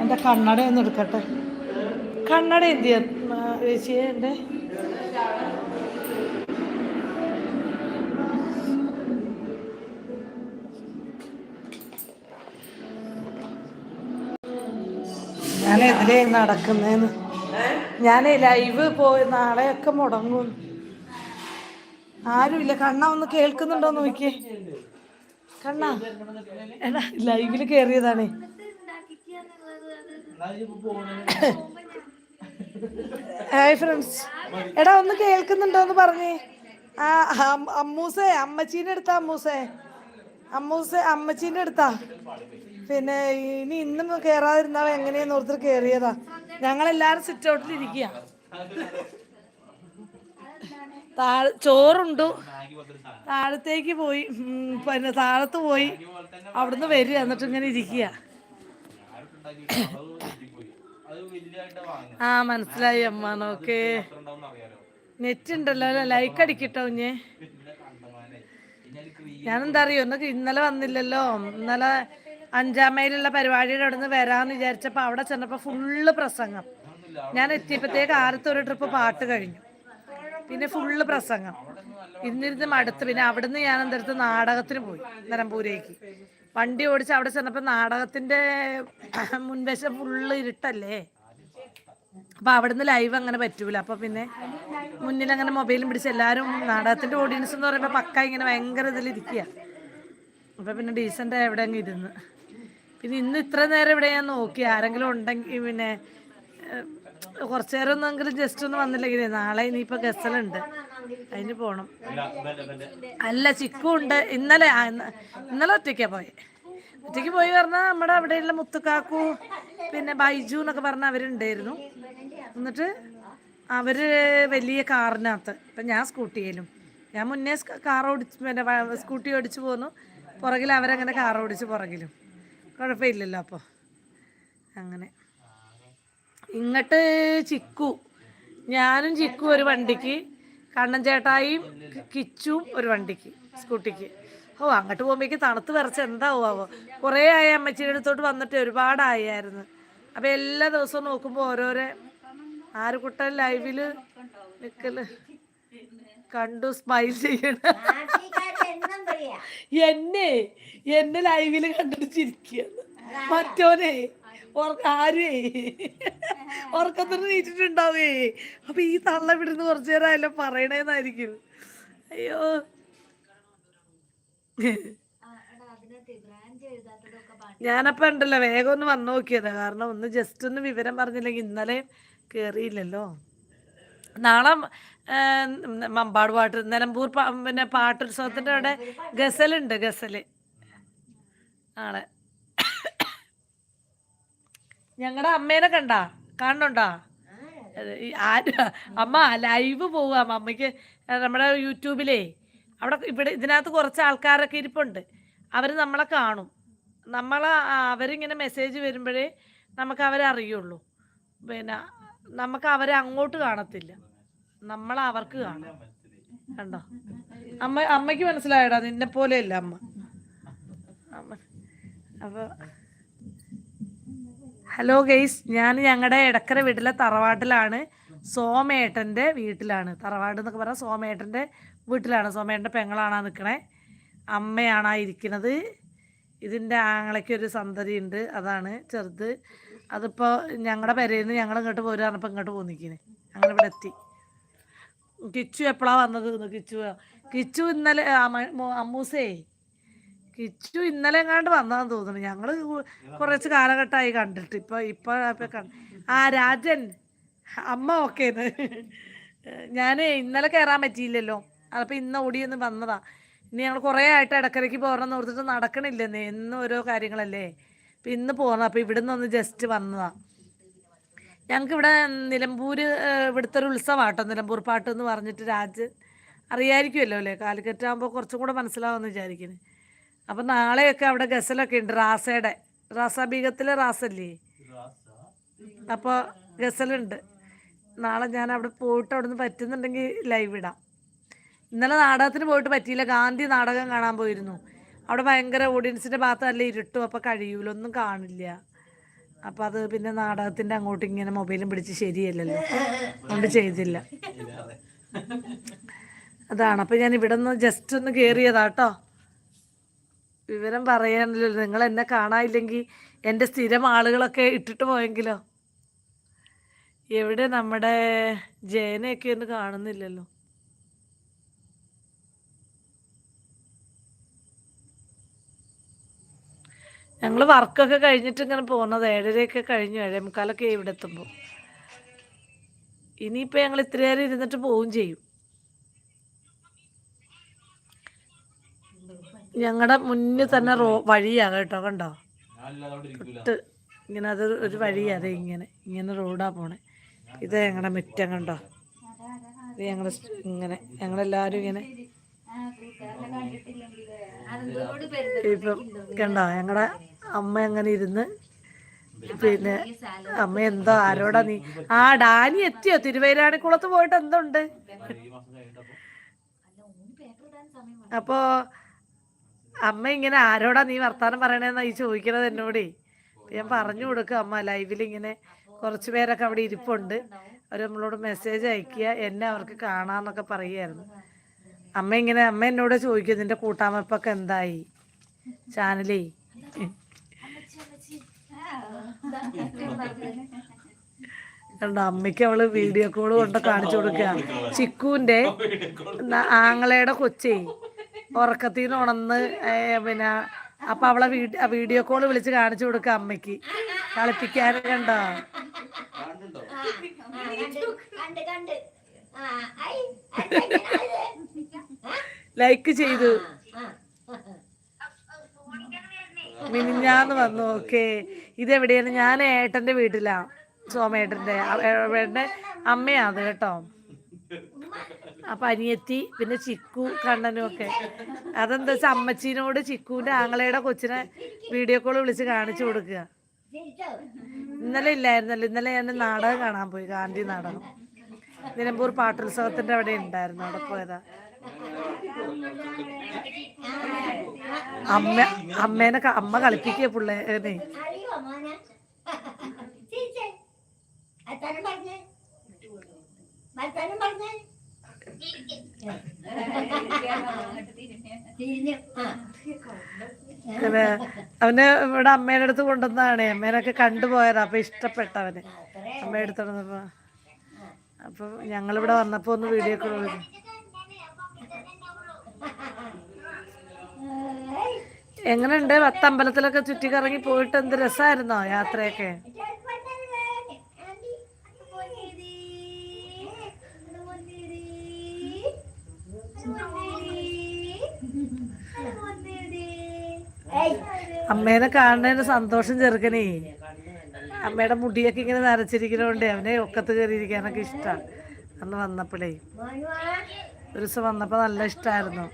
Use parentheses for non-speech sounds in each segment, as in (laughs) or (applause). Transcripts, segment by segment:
എന്റെ കണ്ണട ഒന്ന് എടുക്കട്ടെ. കണ്ണട എന്ത് ചേച്ചിയെ എന്റെ ഞാൻ എതിരെ നടക്കുന്നേന്ന്. ഞാൻ ലൈവ് പോയി നാളെയൊക്കെ മുടങ്ങും. ആരുമില്ല കണ്ണ ഒന്ന് കേൾക്കുന്നുണ്ടോ നോക്കിയേ. കണ്ണ. എടാ ലൈവിൽ കേറിയതാണേ. Hi friends. എടാ ഒന്ന് കേൾക്കുന്നുണ്ടോ എന്ന് പറഞ്ഞേ. ആ അമ്മൂസേ അമ്മച്ചീന്റെ അടുത്താ അമ്മൂസേ. അമ്മൂസേ അമ്മച്ചീന്റെ അടുത്താ. പിന്നെ ഇനി ഇന്നും കയറാതിരുന്നവ എങ്ങനെയാന്ന് ഓർത്തിട്ട് കേറിയതാ. ഞങ്ങളെല്ലാരും സിറ്റ് ഔട്ടിൽ ഇരിക്കുക താഴെ ചോറുണ്ടു. താഴത്തേക്ക് പോയി. പിന്നെ താഴത്ത് പോയി. അവിടുന്ന് വരിക എന്നിട്ട് ഇങ്ങനെ ഇരിക്കുക ആ മനസ്സിലായി അമ്മ. നോക്കേ. നെറ്റ് ഉണ്ടല്ലോ ലൈക്ക് അടിക്കട്ടോ കുഞ്ഞെ. ഞാനെന്താ അറിയോ? ഒന്ന് ഇന്നലെ വന്നില്ലല്ലോ. ഇന്നലെ അഞ്ചാം മൈലുള്ള പരിപാടിയുടെ അവിടെ നിന്ന് വരാമെന്ന് വിചാരിച്ചപ്പോൾ അവിടെ ചെന്നപ്പോൾ ഫുള്ള് പ്രസംഗം. ഞാൻ എത്തിയപ്പോഴത്തേക്ക് ആദ്യത്തെ ഒരു ട്രിപ്പ് പാട്ട് കഴിഞ്ഞു. പിന്നെ ഫുള്ള് പ്രസംഗം. ഇന്നിരുന്ന് മടുത്ത്. പിന്നെ അവിടുന്ന് ഞാൻ എന്തെടുത്ത് നാടകത്തിന് പോയി. നിലമ്പൂരേക്ക്. വണ്ടി ഓടിച്ച് അവിടെ ചെന്നപ്പോൾ നാടകത്തിന്റെ മുൻവശം ഫുള്ള് ഇരുട്ടല്ലേ? അപ്പൊ അവിടുന്ന് ലൈവ് അങ്ങനെ പറ്റൂല. അപ്പൊ പിന്നെ മുന്നിൽ അങ്ങനെ മൊബൈലും പിടിച്ച് എല്ലാവരും നാടകത്തിന്റെ ഓഡിയൻസ് എന്ന് പറയുമ്പോൾ പക്ക ഇങ്ങനെ ഭയങ്കര ഇതിലിരിക്കുക അപ്പൊ പിന്നെ ഡീസന്റ് എവിടെ അങ്ങ് ഇരുന്ന്. പിന്നെ ഇന്ന് ഇത്ര നേരം ഇവിടെ ഞാൻ നോക്കി. ആരെങ്കിലും ഉണ്ടെങ്കിൽ പിന്നെ കുറച്ചു നേരം ഒന്നെങ്കിലും ജസ്റ്റ് ഒന്ന് വന്നില്ലെങ്കിൽ നാളെ ഇനിയിപ്പോൾ ഗസലുണ്ട് അതിന് പോണം. അല്ല ചിക്കു ഉണ്ട്. ഇന്നലെ ഇന്നലെ ഒറ്റയ്ക്കാ പോയെ. ഒറ്റയ്ക്ക് പോയി പറഞ്ഞാൽ നമ്മുടെ അവിടെയുള്ള മുത്തുക്കാക്കു പിന്നെ ബൈജു എന്നൊക്കെ പറഞ്ഞ അവരുണ്ടായിരുന്നു. എന്നിട്ട് അവർ വലിയ കാറിനകത്ത് ഇപ്പം ഞാൻ സ്കൂട്ടിയിലും ഞാൻ മുന്നേ കാർ ഓടിച്ച് പിന്നെ സ്കൂട്ടി ഓടിച്ചു പോന്നു. പുറകിൽ അവരങ്ങനെ കാർ ഓടിച്ച് പുറകിലും. കുഴപ്പമില്ലല്ലോ അപ്പോൾ അങ്ങനെ. ഇങ്ങോട്ട് ചിക്കു. ഞാനും ചിക്കു ഒരു വണ്ടിക്ക് കണ്ണൻ ചേട്ടായും കിച്ചും ഒരു വണ്ടിക്ക് സ്കൂട്ടിക്ക്. ഓ അങ്ങോട്ട് പോകുമ്പോഴേക്ക് തണുത്ത് വരച്ച് എന്താവോ കുറേ ആയ അമ്മച്ചിയുടെ അടുത്തോട്ട് വന്നിട്ട് ഒരുപാടായായിരുന്നു. അപ്പം എല്ലാ ദിവസവും നോക്കുമ്പോൾ ഓരോരോ ആരുകുട്ടൻ ലൈവിൽ നിൽക്കൽ കണ്ടു സ്മൈൽ ചെയ്യണ. എന്നെ എന്നെ ലൈവിൽ കണ്ടിട്ട് ചിരിക്കുക മറ്റോനെ ഓർക്ക് ആരേ? ഉറക്കത്തിന് നീച്ചിട്ടുണ്ടാവേ അപ്പൊ ഈ തള്ള വിടുന്ന കുറച്ചു നേരം അല്ല പറയണേന്നായിരിക്കും. അയ്യോ. ഞാനപ്പോ ഉണ്ടല്ലോ വേഗം ഒന്ന് വന്നു നോക്കിയതാ. കാരണം ഒന്ന് ജസ്റ്റ് ഒന്ന് വിവരം പറഞ്ഞില്ലെങ്കിൽ ഇന്നലെ കേറിയില്ലല്ലോ. നാളെ മമ്പാട് പാട്ട് നിലമ്പൂർ പിന്നെ പാട്ടുത്സവത്തിന്റെ അവിടെ ഗസലുണ്ട് ഗസൽ. നാളെ. ഞങ്ങളുടെ അമ്മേനെ കണ്ടാ? കാണുന്നുണ്ടാ? അമ്മ ലൈവ് പോവുക അമ്മയ്ക്ക് നമ്മുടെ യൂട്യൂബിലേ. അവിടെ ഇവിടെ ഇതിനകത്ത് കുറച്ച് ആൾക്കാരൊക്കെ ഇരിപ്പുണ്ട്. അവർ നമ്മളെ കാണും. നമ്മളെ അവരിങ്ങനെ മെസ്സേജ് വരുമ്പോഴേ നമുക്ക് അവരെ അറിയുള്ളൂ. പിന്നെ നമുക്ക് അവരെ അങ്ങോട്ട് കാണത്തില്ല. നമ്മൾ അവർക്ക് കാണാം. കണ്ടോ? അമ്മ അമ്മയ്ക്ക് മനസ്സിലായടാ നിന്നെ പോലെയല്ല അമ്മ. അമ്മ അപ്പോൾ ഹലോ ഗെയ്സ് ഞാൻ ഞങ്ങളുടെ ഇടക്കര വീട്ടിലെ തറവാട്ടിലാണ് സോമേട്ടന്റെ വീട്ടിലാണ്. തറവാട് എന്നൊക്കെ പറഞ്ഞാൽ സോമേട്ടന്റെ വീട്ടിലാണ്. സോമേട്ടന്റെ പെങ്ങളാണ് നിൽക്കണേ അമ്മയാണ് ഇരിക്കുന്നത് ഇതിന്റെ ആങ്ങളയ്ക്കൊരു സന്തതി ഉണ്ട് അതാണ് ചെറുത്. അതിപ്പോൾ ഞങ്ങളുടെ പെരയിൽ നിന്ന് ഞങ്ങൾ ഇങ്ങോട്ട് പോരുക പറഞ്ഞപ്പോൾ ഇങ്ങോട്ട് പോന്നിക്കുന്നത് ഞങ്ങളിവിടെ എത്തി. കിച്ചു എപ്പോഴാണ് വന്നത്? കിച്ചു കിച്ചു ഇന്നലെ അമ്മൂസേ? കിച്ചു ഇന്നലെ എങ്ങാണ്ട് വന്നാന്ന് തോന്നുന്നു. ഞങ്ങൾ കുറച്ച് കാലഘട്ടമായി കണ്ടിട്ട്. ഇപ്പൊ ഇപ്പൊ ആ രാജൻ അമ്മ ഓക്കെ ഞാൻ ഇന്നലെ കയറാൻ പറ്റിയില്ലല്ലോ. അപ്പൊ ഇന്ന് ഓടിയൊന്ന് വന്നതാ. ഇനി ഞങ്ങൾ കുറേ ആയിട്ട് ഇടക്കരയ്ക്ക് പോകണമെന്ന് ഓർത്തിട്ട് നടക്കണില്ലെന്നേ. എന്നും ഓരോ കാര്യങ്ങളല്ലേ. അപ്പൊ ഇന്ന് പോകണം അപ്പൊ ഇവിടുന്ന് ഒന്ന് ജസ്റ്റ് വന്നതാ. ഞങ്ങൾക്ക് ഇവിടെ നിലമ്പൂര് ഇവിടുത്തെ ഒരു ഉത്സവമാട്ടോ നിലമ്പൂർ പാട്ട് എന്ന് പറഞ്ഞിട്ട് രാജൻ അറിയായിരിക്കുമല്ലോ അല്ലേ? കാലിക്കറ്റ് ആകുമ്പോൾ കുറച്ചും കൂടെ മനസ്സിലാവുമെന്ന് വിചാരിക്കുന്നു. അപ്പം നാളെയൊക്കെ അവിടെ ഗസലൊക്കെ ഉണ്ട് റാസയുടെ. റാസ ബീഗത്തിലെ റാസല്ലേ? അപ്പോൾ ഗസലുണ്ട്. നാളെ ഞാൻ അവിടെ പോയിട്ട് അവിടെ നിന്ന് പറ്റുന്നുണ്ടെങ്കിൽ ലൈവ് ഇടാം. ഇന്നലെ നാടകത്തിന് പോയിട്ട് പറ്റിയില്ല. ഗാന്ധി നാടകം കാണാൻ പോയിരുന്നു. അവിടെ ഭയങ്കര ഓഡിയൻസിന്റെ ഭാഗത്ത് നല്ല ഇരുട്ടും അപ്പോൾ കഴിയൂല. ഒന്നും കാണില്ല. അപ്പം അത് പിന്നെ നാടകത്തിന്റെ അങ്ങോട്ട് ഇങ്ങനെ മൊബൈലും പിടിച്ച് ശരിയല്ലല്ലോ. അതുകൊണ്ട് ചെയ്തില്ല. അതാണ്. അപ്പം ഞാൻ ഇവിടെ നിന്ന് ജസ്റ്റ് ഒന്ന് കയറിയതാ കേട്ടോ. വിവരം പറയാനല്ലോ നിങ്ങൾ എന്നെ കാണാനില്ലെങ്കിൽ എന്റെ സ്ഥിരം ആളുകളൊക്കെ ഇട്ടിട്ട് പോയെങ്കിലോ? എവിടെ നമ്മുടെ ജയനയൊക്കെ ഒന്ന് കാണുന്നില്ലല്ലോ? ഞങ്ങൾ വർക്കൊക്കെ കഴിഞ്ഞിട്ട് ഇങ്ങനെ പോകുന്നത്. ഏഴരയൊക്കെ കഴിഞ്ഞു. ഏഴേ മുക്കാലൊക്കെ ഇവിടെ എത്തുമ്പോൾ. ഇനിയിപ്പോൾ ഞങ്ങൾ ഇത്രയേറെ ഇരുന്നിട്ട് പോവുകയും ചെയ്യും. ഞങ്ങളുടെ മുന്നിൽ തന്നെ റോ വഴിയാ കേട്ടോ കണ്ടോ? ഇങ്ങനെ അത് ഒരു വഴിയാ അതെ ഇങ്ങനെ ഇങ്ങനെ റോഡാ പോണേ. ഇത് ഞങ്ങളുടെ മുറ്റം കണ്ടോ? ഇത് സ്റ്റ് ഇങ്ങനെ ഞങ്ങളെല്ലാവരും ഇങ്ങനെ. ഇപ്പം കണ്ടോ ഞങ്ങളുടെ അമ്മ അങ്ങനെ ഇരുന്ന് പിന്നെ അമ്മ എന്തോ ആരോടാ നീ ആ ഡാനി എത്തിയോ? തിരുവൈരാണിക്കുളത്ത് പോയിട്ട് എന്തുണ്ട്? അപ്പോ അമ്മ ഇങ്ങനെ ആരോടാ നീ വർത്താനം പറയണേന്നാ ഈ ചോദിക്കണത് എന്നോടേ? ഞാൻ പറഞ്ഞു കൊടുക്കുക അമ്മ ലൈവിൽ ഇങ്ങനെ കുറച്ച് പേരൊക്കെ അവിടെ ഇരിപ്പുണ്ട്. അവർ നമ്മളോട് മെസ്സേജ് അയക്കുക എന്നെ അവർക്ക് കാണാന്നൊക്കെ പറയുമായിരുന്നു അമ്മ ഇങ്ങനെ അമ്മ എന്നോട് ചോദിക്കും നിന്റെ കൂട്ടാമപ്പൊക്കെ എന്തായി? ചാനലേ. കണ്ടോ അമ്മയ്ക്ക് അവൾ വീഡിയോ കോൾ കൊണ്ട് കാണിച്ചു കൊടുക്കുക. ചിക്കുവിന്റെ (laughs) ആങ്ങളയുടെ കൊച്ചേ. ഉറക്കത്തിൽ നിന്ന് ഉണന്ന് പിന്നെ അപ്പൊ അവളെ വീഡിയോ കോൾ വിളിച്ച് കാണിച്ചു കൊടുക്കുക അമ്മയ്ക്ക്. കളിപ്പിക്കാൻ കണ്ടോ? ലൈക്ക് ചെയ്തു. മിനിഞ്ഞാന്ന് വന്നു ഓക്കെ. ഇതെവിടെയാണ്? ഞാൻ ഏട്ടന്റെ വീട്ടിലാ. സോമേട്ടന്റെ ഏട്ടന്റെ കേട്ടോ. അപ്പൊ അനിയത്തി പിന്നെ ചിക്കു കണ്ണനും ഒക്കെ. അതെന്താ വെച്ചാൽ അമ്മച്ചീനോട് ചിക്കുവിന്റെ ആങ്ങളയുടെ കൊച്ചിനെ വീഡിയോ കോൾ വിളിച്ച് കാണിച്ചു കൊടുക്കുക. ഇന്നലെ ഇല്ലായിരുന്നല്ലോ. ഇന്നലെ ഞാൻ നാടകം കാണാൻ പോയി ഗാന്ധി നാടകം. നിലമ്പൂർ പാട്ടുത്സവത്തിന്റെ അവിടെ ഉണ്ടായിരുന്നു അവിടെ പോയതാ. അമ്മ അമ്മേനെ അമ്മ കളിപ്പിക്കുക പിള്ളേനെ പറഞ്ഞേ വർത്താനം പറഞ്ഞേ തിരിഞ്ഞു ആ അവന് ഇവിടെ അമ്മേടെ അടുത്ത് കൊണ്ടുവന്നതാണേ. അമ്മേനൊക്കെ കണ്ടുപോയതാ അപ്പൊ ഇഷ്ടപ്പെട്ടവന്. അവന് അമ്മയുടെ അടുത്ത് കൊണ്ടുവന്നപ്പോ. അപ്പൊ ഞങ്ങളിവിടെ വന്നപ്പോ ഒന്ന് വീഡിയോ വിളിച്ചു ഏയ് എങ്ങനെയുണ്ട്? പത്തമ്പലത്തിലൊക്കെ ചുറ്റിക്കറങ്ങി പോയിട്ട് എന്ത് രസമായിരുന്നോ യാത്രയൊക്കെ? അമ്മേനെ കാണുന്നതിന് സന്തോഷം ചെറുക്കനേ. അമ്മയുടെ മുടിയൊക്കെ ഇങ്ങനെ നരച്ചിരിക്കുന്നതുകൊണ്ട് അവനെ ഒക്കത്ത് കയറിയിരിക്കാനൊക്കെ ഇഷ്ടമാണ് അന്ന് വന്നപ്പോഴേ ഒരു ദിവസം വന്നപ്പോൾ നല്ല ഇഷ്ടമായിരുന്നു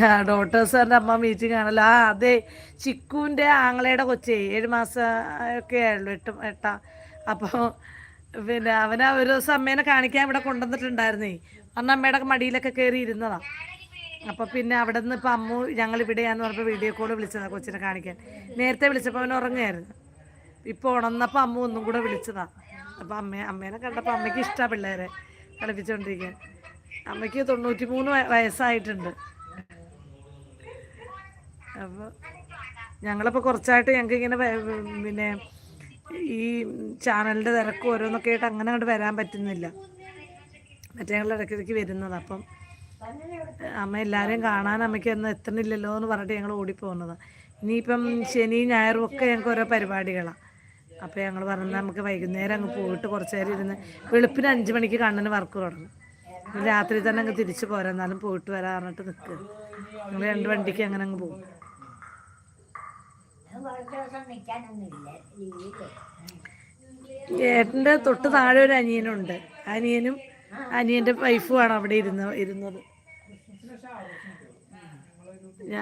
ആ ഡോക്ടേഴ്സ് അമ്മ മീറ്റിംഗ് ആണല്ലോ ആ അതെ ചിക്കുവിന്റെ ആങ്ങളയുടെ കൊച്ചേ. ഏഴ് മാസം ഒക്കെ ആയുള്ളൂ എട്ട് എട്ടാ. അപ്പോൾ പിന്നെ അവനെ ഒരു ദിവസം അമ്മേനെ കാണിക്കാൻ ഇവിടെ കൊണ്ടുവന്നിട്ടുണ്ടായിരുന്നേ. അന്ന് അമ്മയുടെ മടിയിലൊക്കെ കയറി ഇരുന്നതാ. അപ്പൊ പിന്നെ അവിടെ നിന്ന് ഇപ്പൊ അമ്മു ഞങ്ങൾ ഇവിടെയാന്ന് പറഞ്ഞപ്പോൾ വീഡിയോ കോൾ വിളിച്ചതാ കൊച്ചിനെ കാണിക്കാൻ. നേരത്തെ വിളിച്ചപ്പോൾ അവൻ ഉറങ്ങുമായിരുന്നു ഇപ്പൊ ഉണർന്നപ്പോൾ അമ്മ ഒന്നും കൂടെ വിളിച്ചതാ. അപ്പൊ അമ്മ അമ്മേനെ കണ്ടപ്പോൾ അമ്മയ്ക്ക് ഇഷ്ടാ പിള്ളേരെ കളിപ്പിച്ചുകൊണ്ടിരിക്കാൻ അമ്മയ്ക്ക് തൊണ്ണൂറ്റി മൂന്ന് വയസ്സായിട്ടുണ്ട്. അപ്പോൾ ഞങ്ങളിപ്പോൾ കുറച്ചായിട്ട് ഞങ്ങൾക്ക് ഇങ്ങനെ പിന്നെ ഈ ചാനലിന്റെ തിരക്ക് ഓരോന്നൊക്കെ ആയിട്ട് അങ്ങനെ അങ്ങോട്ട് വരാൻ പറ്റുന്നില്ല. മറ്റേ ഞങ്ങൾ ഇടയ്ക്കിടയ്ക്ക് വരുന്നത്. അപ്പം അമ്മ എല്ലാവരെയും കാണാൻ അമ്മയ്ക്ക് ഒന്നും എത്തണില്ലല്ലോ എന്ന് പറഞ്ഞിട്ട് ഞങ്ങൾ ഓടിപ്പോകുന്നത്. ഇനിയിപ്പം ശനി ഞായറും ഒക്കെ ഞങ്ങൾക്ക് ഓരോ പരിപാടികളാണ് അപ്പോൾ ഞങ്ങൾ പറഞ്ഞാൽ നമുക്ക് വൈകുന്നേരം അങ്ങ് പോയിട്ട് കുറച്ച് നേരം ഇരുന്ന് വെളുപ്പിന് അഞ്ച് മണിക്ക് കണ്ണിന് വർക്ക് തുടങ്ങും. രാത്രി തന്നെ അങ്ങ് തിരിച്ച് പോരാ. എന്നാലും പോയിട്ട് വരാൻ പറഞ്ഞിട്ട് നിൽക്കുക ഞങ്ങൾ രണ്ട് വണ്ടിക്ക് അങ്ങനെ അങ്ങ് പോകും. ഏട്ടന്റെ തൊട്ട് താഴെ ഒരു അനിയനുണ്ട്. അനിയനും അനിയന്റെ വൈഫുമാണ് അവിടെ ഇരുന്ന് ഇരുന്നത്.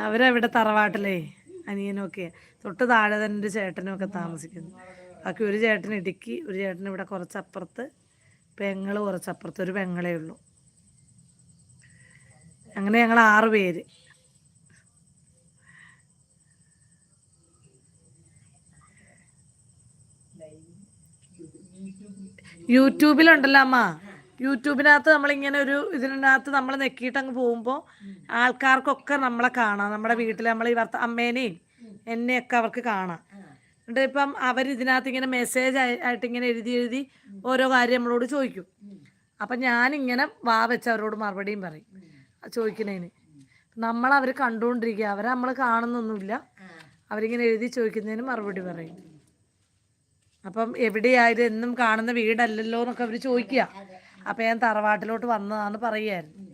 അവരവിടെ തറവാട്ടിലേ അനിയനൊക്കെ തൊട്ട് താഴെ തന്നെ ഒരു ചേട്ടനും ഒക്കെ താമസിക്കുന്നു. ബാക്കി ഒരു ചേട്ടൻ ഇടുക്കി ഒരു ചേട്ടൻ ഇവിടെ കുറച്ചപ്പുറത്ത്. പെങ്ങൾ കുറച്ചപ്പുറത്ത് ഒരു പെങ്ങളേ ഉള്ളൂ. അങ്ങനെ ഞങ്ങൾ ആറ് പേര്. യൂട്യൂബിലുണ്ടല്ലോ അമ്മ. യൂട്യൂബിനകത്ത് നമ്മളിങ്ങനെ ഒരു ഇതിനകത്ത് നമ്മൾ നെക്കിയിട്ട് അങ്ങ് പോകുമ്പോൾ ആൾക്കാർക്കൊക്കെ നമ്മളെ കാണാം. നമ്മുടെ വീട്ടിൽ നമ്മൾ ഈ ഭർത്ത അമ്മേനെയും എന്നെയൊക്കെ അവർക്ക് കാണാം. എന്നിട്ട് ഇപ്പം അവർ ഇതിനകത്ത് ഇങ്ങനെ മെസ്സേജ് ആയിട്ട് ഇങ്ങനെ എഴുതി എഴുതി ഓരോ കാര്യം നമ്മളോട് ചോദിക്കും. അപ്പം ഞാനിങ്ങനെ വാ വെച്ച് അവരോട് മറുപടിയും പറയും. ചോദിക്കുന്നതിന്. നമ്മൾ അവർ കണ്ടുകൊണ്ടിരിക്കുക അവരെ നമ്മൾ കാണുന്നൊന്നുമില്ല. അവരിങ്ങനെ എഴുതി ചോദിക്കുന്നതിന് മറുപടി പറയും. അപ്പം എവിടെയായാലും എന്നും കാണുന്ന വീടല്ലല്ലോ എന്നൊക്കെ അവർ ചോദിക്കുക അപ്പം ഞാൻ തറവാട്ടിലോട്ട് വന്നതാന്ന് പറയുമായിരുന്നു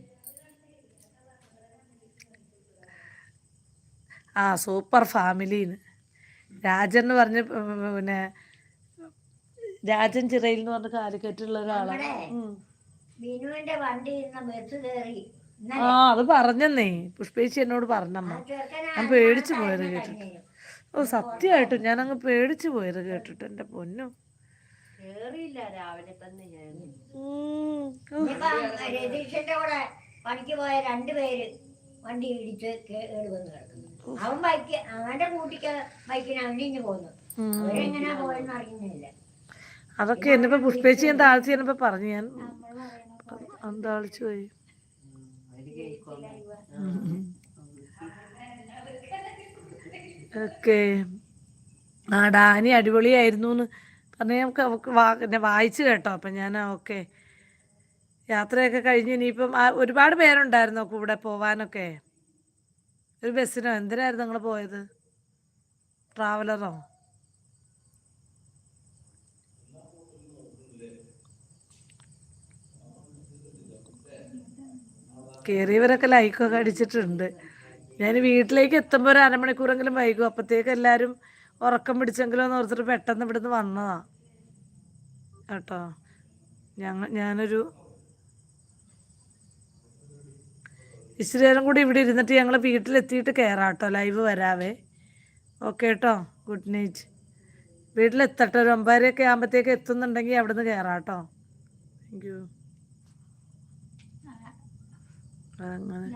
ആ സൂപ്പർ ഫാമിലിന്ന്. രാജൻ എന്ന് പറഞ്ഞ പിന്നെ രാജൻ ചിറയിൽ എന്ന് പറഞ്ഞ കാലിക്കറ്റുള്ള ഒരാളാണ്. ബിനുവിന്റെ വണ്ടി ഇരുന്ന ബസ് കയറി ആ അത് പറഞ്ഞെന്നേ. പുഷ്പേച്ചി എന്നോട് പറഞ്ഞമ്മ ഞാൻ പേടിച്ചു പോയത് കേട്ടിട്ട്. ഓ സത്യമായിട്ടും. ഞാൻ അങ്ങ് പേടിച്ചു പോയത് കേട്ടിട്ട് എന്റെ പൊന്നു. കേറിയില്ല രാവിലെ തന്നെ ഞാൻ. രതീഷിന്റെ കൂടെ പണിക്ക് പോയ രണ്ടുപേര് വണ്ടി ഇടിച്ച് കേട് വന്ന് കിടക്കുന്നു. അവൻ ബൈക്ക് അവന്റെ കൂട്ടിക്ക് ബൈക്കിന് അവനിഞ്ഞു പോന്നു. ഉം. അവരെങ്ങനെയാ പോയെന്ന് അറിയുന്നില്ല. അതൊക്കെ എന്നിപ്പോ പുഷ്പേച്ചി ഞാൻ താഴ്ച എന്നിപ്പോ പറഞ്ഞു ഞാൻ. അന്താളിച്ചു പോയി. ഓക്കെ ആ ഡാനി അടിപൊളിയായിരുന്നു എന്ന് പറഞ്ഞ് നമുക്ക് വായിച്ചു കേട്ടോ. അപ്പം ഞാൻ ഓക്കെ. യാത്രയൊക്കെ കഴിഞ്ഞ് ഇനിയിപ്പം ഒരുപാട് പേരുണ്ടായിരുന്നോ കൂടെ പോവാനൊക്കെ? ഒരു ബസ്സിനോ? എന്തിനായിരുന്നു നിങ്ങൾ പോയത്? ട്രാവലറോ? കയറിയവരൊക്കെ ലൈക്കൊക്കെ അടിച്ചിട്ടുണ്ട്. ഞാൻ വീട്ടിലേക്ക് എത്തുമ്പോൾ ഒരു അരമണിക്കൂറെങ്കിലും വൈകും. അപ്പോഴത്തേക്ക് എല്ലാവരും ഉറക്കം പിടിച്ചെങ്കിലും എന്ന് ഓർത്തിട്ട് പെട്ടെന്ന് ഇവിടുന്ന് വന്നതാ. കേട്ടോ? ഞങ്ങ ഞാനൊരു ഇച്ചിരി നേരം കൂടി ഇവിടെ ഇരുന്നിട്ട് ഞങ്ങൾ വീട്ടിലെത്തിയിട്ട് കയറാം കേട്ടോ ലൈവ് വരാവേ. ഓക്കെ കേട്ടോ ഗുഡ് നൈറ്റ്. വീട്ടിലെത്തട്ടെ. ഒരു ഒമ്പതരയൊക്കെ ആകുമ്പോഴത്തേക്ക് എത്തുന്നുണ്ടെങ്കിൽ അവിടെ നിന്ന് കയറാം കേട്ടോ താങ്ക് യു അങ്ങനെ.